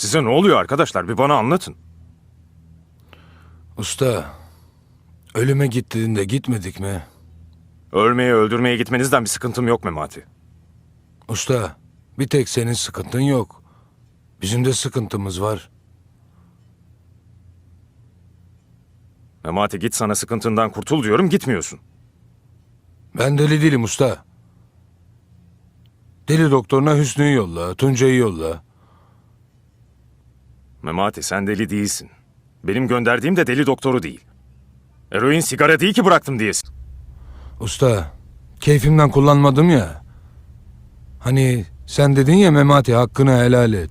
Size ne oluyor arkadaşlar? Bir bana anlatın. Usta, ölüme gittiğinde gitmedik mi? Ölmeye öldürmeye gitmenizden bir sıkıntım yok Memati. Usta, bir tek senin sıkıntın yok. Bizim de sıkıntımız var. Memati git sana sıkıntından kurtul diyorum gitmiyorsun. Ben deli değilim usta. Deli doktoruna Hüsnü'yü yolla, Tuncay'ı yolla. Memati sen deli değilsin. Benim gönderdiğim de deli doktoru değil. Eroin sigara değil ki bıraktım diyesin. Usta, keyfimden kullanmadım ya. Hani sen dedin ya Memati hakkını helal et.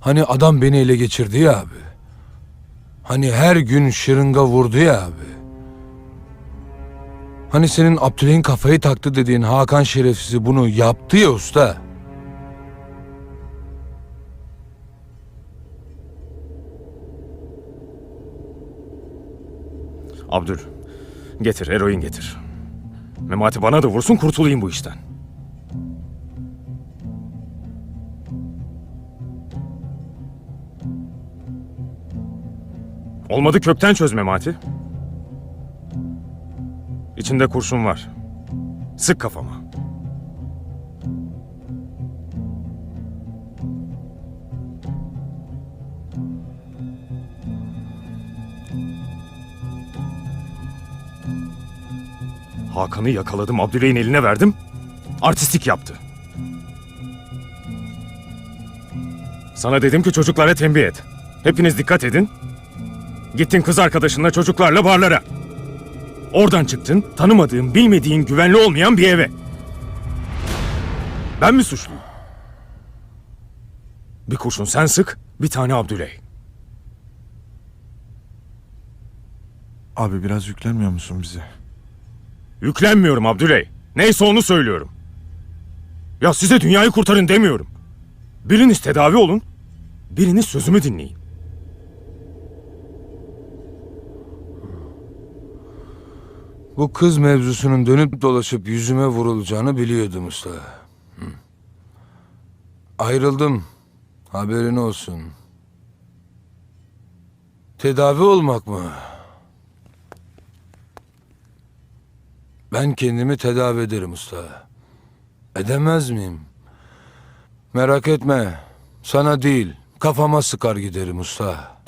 Hani adam beni ele geçirdi ya abi. Hani her gün şırınga vurdu ya abi. Hani senin Abdüley'in kafayı taktı dediğin Hakan şerefsizi bunu yaptı ya usta. Abdül, getir eroin getir. Memati bana da vursun kurtulayım bu işten. Olmadı kökten çöz Memati. İçinde kurşun var. Sık kafama. Hakan'ı yakaladım, Abdüley'in eline verdim. Artistik yaptı. Sana dedim ki çocuklara tembih et. Hepiniz dikkat edin. Gittin kız arkadaşınla çocuklarla barlara. Oradan çıktın, tanımadığın, bilmediğin, güvenli olmayan bir eve. Ben mi suçluyum? Bir kurşun sen sık, bir tane Abdüley. Abi biraz yüklenmiyor musun bize? Yüklenmiyorum Abdüley. Neyse onu söylüyorum. Ya size dünyayı kurtarın demiyorum. Biriniz tedavi olun, biriniz sözümü dinleyin. Bu kız mevzusunun dönüp dolaşıp yüzüme vurulacağını biliyordum usta. Ayrıldım. Haberin olsun. Tedavi olmak mı? Ben kendimi tedavi ederim usta. Edemez miyim? Merak etme. Sana değil, kafama sıkar giderim usta.